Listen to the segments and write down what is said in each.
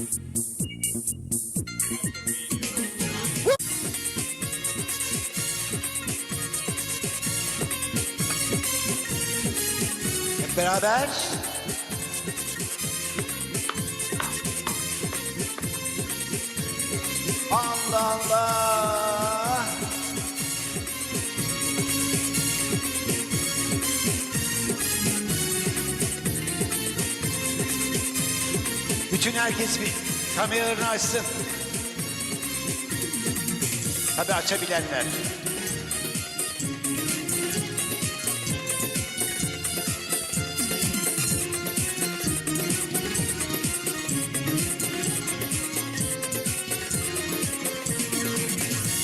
Hep beraber. Allah Allah. Bütün herkes bir kameralarını açsın. Tabii açabilenler.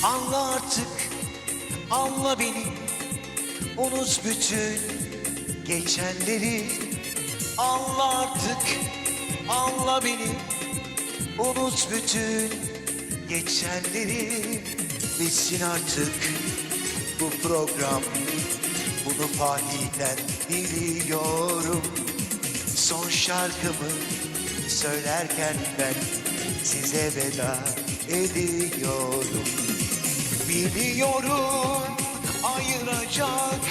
Anla artık, anla beni Unut bütün geçenleri Anla artık, anla beni Unut bütün geçenleri Bitsin artık bu program. Bunu Fatih'ten biliyorum. Son şarkımı söylerken ben size veda ediyorum. Biliyorum ayıracak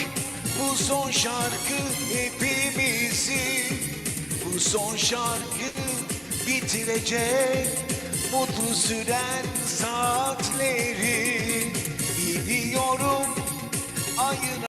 bu son şarkı hepimizi Bu son şarkı bitirecek. Mutlu süren saatleri